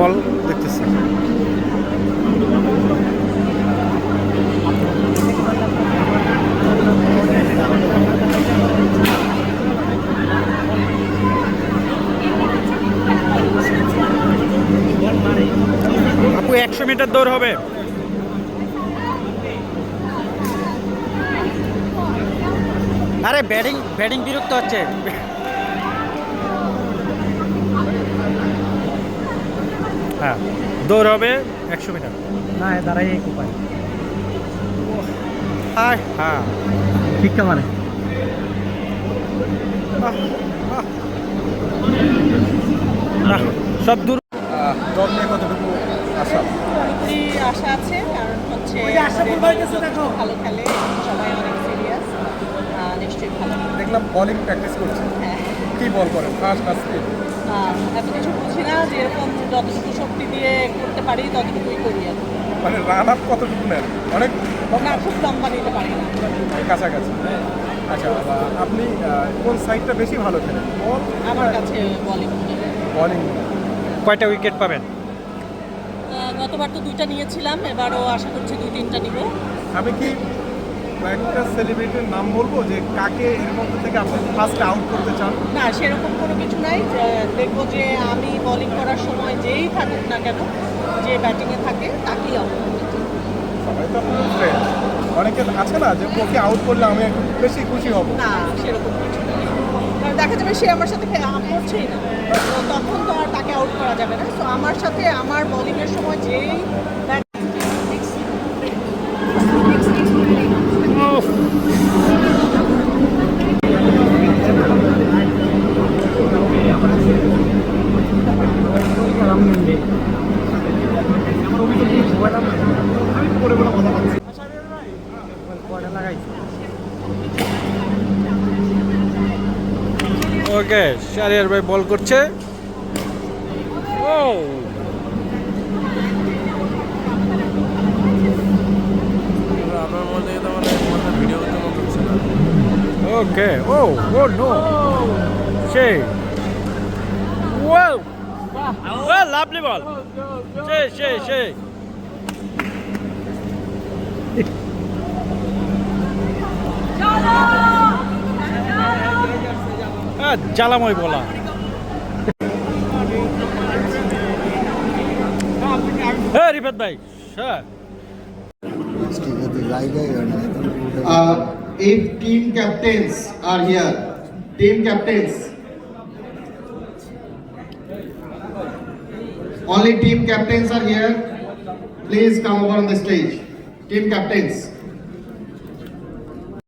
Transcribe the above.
বল দেখতেছি। আপু একশো মিটার দৌড় হবে। আরে ব্যাটিং ব্যাটিং বিরক্ত হচ্ছে। হ্যাঁ দৌড় হবে একশো মিটার। না দাঁড়াই এক উপায় হ্যাঁ হ্যাঁ। ভিক্ষা মানে সব দূর। দল নিয়ে কতটুকু আশা আশা আছে কারণ হচ্ছে ভালো খেলে সবাই অনেক সিরিয়াস নিশ্চয়ই ভালো। দেখলাম বোলিং প্র্যাকটিস করছে। হ্যাঁ কি বল করেন? ফার্স্ট আহ, এত কিছু বুঝি না যেরকম যতটুকু শক্তি দিয়ে করতে পারি ততটুকুই করি আর কি। মানে রান আপ কতটুকু নেন? অনেক না খুব লম্বা নিতে পারি না। কাছাকাছি। আচ্ছা আপনি কোন সাইডটা বেশি ভালো খেলেন? বল আমার কাছে বলিং বোলিং কয়টা উইকেট পাবেন? গতবার তো দুইটা নিয়েছিলাম এবারও আশা করছি দুই তিনটা নিব। আমি কি কয়েকটা সেলিব্রিটির নাম বলব যে কাকে এর মধ্যে থেকে আপনি ফার্স্ট আউট করতে চান? না সেরকম কোনো কিছু নাই। দেখব যে আমি বোলিং করার সময় যেই থাকুক না কেন যে ব্যাটিংয়ে থাকে তাকেই আউট সবাই তো অনেকে আছে না যে ওকে আউট করলে আমি একটু বেশি খুশি হব। না সেরকম কিছু কারণ দেখা যাবে সে আমার সাথে আম করছেই না। তখন তো আর তাকে আউট করা যাবে না। তো আমার সাথে আমার বোলিংয়ের সময় যেই ওকে শারিয়ার ভাই বল করছে। ও। আপনার মধ্যে তো মানে ভিডিও করছে না। Okay oh oh no. সেই। ওয়াও। Wow lovely ball. সেই সেই সেই। জ্বালাময় বলা হ্যাঁ রিফাত ভাই হ্যাঁ Uh, team captains are here, team captains, only team captains are here. Please come over on the stage. Team captains.